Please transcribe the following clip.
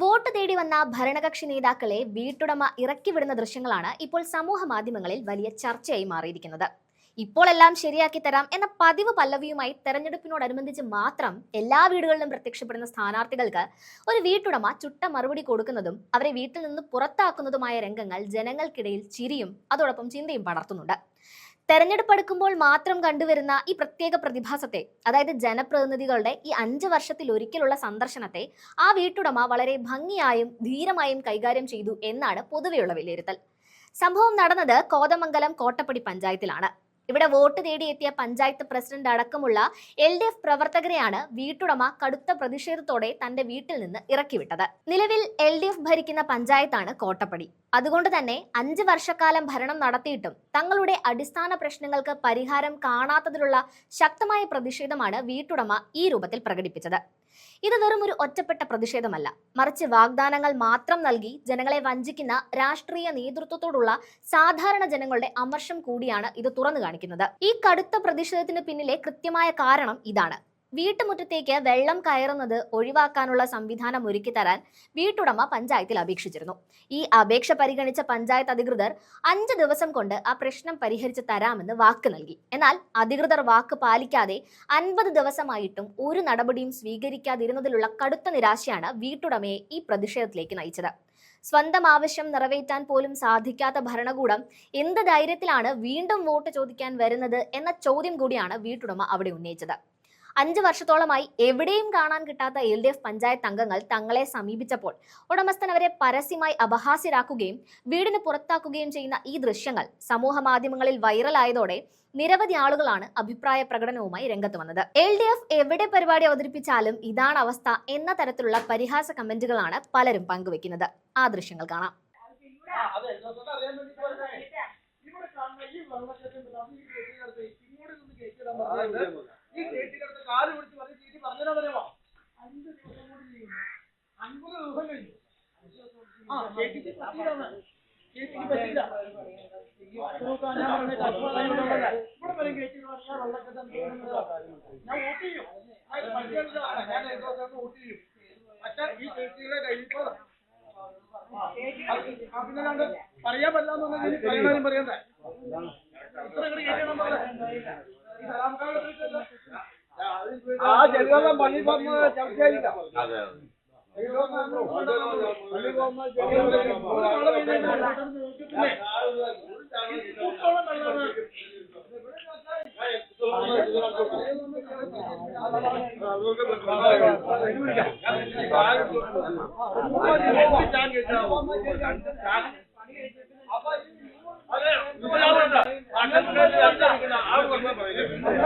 Vote തേടി വന്ന ഭരണകക്ഷി നേതാക്കളെ വീട്ടുടമ ഇറക്കിവിടുന്ന ദൃശ്യങ്ങളാണ് ഇപ്പോൾ സമൂഹ മാധ്യമങ്ങളിൽ വലിയ ചർച്ചയായി മാറിയിരിക്കുന്നത്. ഇപ്പോൾ എല്ലാം ശരിയാക്കി തരാം എന്ന പതിവ് പല്ലവിയുമായി തെരഞ്ഞെടുപ്പിനോടനുബന്ധിച്ച് മാത്രം എല്ലാ വീടുകളിലും പ്രത്യക്ഷപ്പെടുന്ന സ്ഥാനാർത്ഥികൾക്ക് ഒരു വീട്ടുടമ ചുട്ട മറുപടി കൊടുക്കുന്നതും അവരെ വീട്ടിൽ നിന്ന് പുറത്താക്കുന്നതുമായ രംഗങ്ങൾ ജനങ്ങൾക്കിടയിൽ ചിരിയും അതോടൊപ്പം ചിന്തയും പടർത്തുന്നുണ്ട്. തെരഞ്ഞെടുപ്പ് അടുക്കുമ്പോൾ മാത്രം കണ്ടുവരുന്ന ഈ പ്രത്യേക പ്രതിഭാസത്തെ അതായത് ജനപ്രതിനിധികളുടെ ഈ അഞ്ച് വർഷത്തിൽ ഒരിക്കലുള്ള സന്ദർശനത്തെ ആ വീട്ടുടമ വളരെ ഭംഗിയായും ധീരമായും കൈകാര്യം ചെയ്തു എന്നാണ് പൊതുവെയുള്ള വിലയിരുത്തൽ. സംഭവം നടന്നത് കോതമംഗലം കോട്ടപ്പടി പഞ്ചായത്തിലാണ്. ഇവിടെ വോട്ട് തേടിയെത്തിയ പഞ്ചായത്ത് പ്രസിഡന്റ് അടക്കമുള്ള എൽ ഡി എഫ് പ്രവർത്തകരെയാണ് വീട്ടുടമ കടുത്ത പ്രതിഷേധത്തോടെ തന്റെ വീട്ടിൽ നിന്ന് ഇറക്കിവിട്ടത്. നിലവിൽ എൽ ഡി എഫ് ഭരിക്കുന്ന പഞ്ചായത്താണ് കോട്ടപ്പടി. അതുകൊണ്ട് തന്നെ അഞ്ച് വർഷക്കാലം ഭരണം നടത്തിയിട്ടും തങ്ങളുടെ അടിസ്ഥാന പ്രശ്നങ്ങൾക്ക് പരിഹാരം കാണാത്തതിലുള്ള ശക്തമായ പ്രതിഷേധമാണ് വീട്ടുടമ ഈ രൂപത്തിൽ പ്രകടിപ്പിച്ചത്. ഇത് വെറും ഒരു ഒറ്റപ്പെട്ട പ്രതിഷേധമല്ല. മറിച്ച് വാഗ്ദാനങ്ങൾ മാത്രം നൽകി ജനങ്ങളെ വഞ്ചിക്കുന്ന രാഷ്ട്രീയ നേതൃത്വത്തോടുള്ള സാധാരണ ജനങ്ങളുടെ അമർഷം കൂടിയാണ് ഇത് തുറന്നു കാണിക്കുന്നത്. ഈ കടുത്ത പ്രതിഷേധത്തിന് പിന്നിലെ കൃത്യമായ കാരണം ഇതാണ്. വീട്ടുമുറ്റത്തേക്ക് വെള്ളം കയറുന്നത് ഒഴിവാക്കാനുള്ള സംവിധാനം ഒരുക്കി തരാൻ വീട്ടുടമ പഞ്ചായത്തിൽ അപേക്ഷിച്ചിരുന്നു. ഈ അപേക്ഷ പരിഗണിച്ച പഞ്ചായത്ത് അധികൃതർ അഞ്ച് ദിവസം കൊണ്ട് ആ പ്രശ്നം പരിഹരിച്ച് തരാമെന്ന് വാക്ക് നൽകി. എന്നാൽ അധികൃതർ വാക്ക് പാലിക്കാതെ അൻപത് ദിവസമായിട്ടും ഒരു നടപടിയും സ്വീകരിക്കാതിരുന്നതിലുള്ള കടുത്ത നിരാശയാണ് വീട്ടുടമയെ ഈ പ്രതിഷേധത്തിലേക്ക് നയിച്ചത്. സ്വന്തം ആവശ്യം നിറവേറ്റാൻ പോലും സാധിക്കാത്ത ഭരണകൂടം എന്ത് ധൈര്യത്തിലാണ് വീണ്ടും വോട്ട് ചോദിക്കാൻ വരുന്നത് എന്ന ചോദ്യം കൂടിയാണ് വീട്ടുടമ അവിടെ ഉന്നയിച്ചത്. അഞ്ച് വർഷത്തോളമായി എവിടെയും കാണാൻ കിട്ടാത്ത എൽ ഡി എഫ് പഞ്ചായത്ത് അംഗങ്ങൾ തങ്ങളെ സമീപിച്ചപ്പോൾ ഉടമസ്ഥൻ അവരെ പരസ്യമായി അപഹാസ്യരാക്കുകയും വീടിന് പുറത്താക്കുകയും ചെയ്യുന്ന ഈ ദൃശ്യങ്ങൾ സമൂഹ മാധ്യമങ്ങളിൽ വൈറലായതോടെ നിരവധി ആളുകളാണ് അഭിപ്രായ പ്രകടനവുമായി രംഗത്ത് വന്നത്. എൽ ഡി എഫ് എവിടെ പരിപാടി അവതരിപ്പിച്ചാലും ഇതാണ് അവസ്ഥ എന്ന തരത്തിലുള്ള പരിഹാസ കമന്റുകളാണ് പലരും പങ്കുവെക്കുന്നത്. ആ ദൃശ്യങ്ങൾ കാണാം. കാണുന്ന ഈ ഇങ്ങോട്ട് പറഞ്ഞ് പറയാൻ പറ്റില്ലാന്നുണ്ടെങ്കിൽ പറയണതും പറയണ്ടേ. ഇത്ര കേറ്റണം ഈ സലാം എടുത്തിട്ടല്ല. ആ ചെറുതം പള്ളി പറഞ്ഞത് ചർച്ചയായില്ല അപ്പൊ അതെ ആ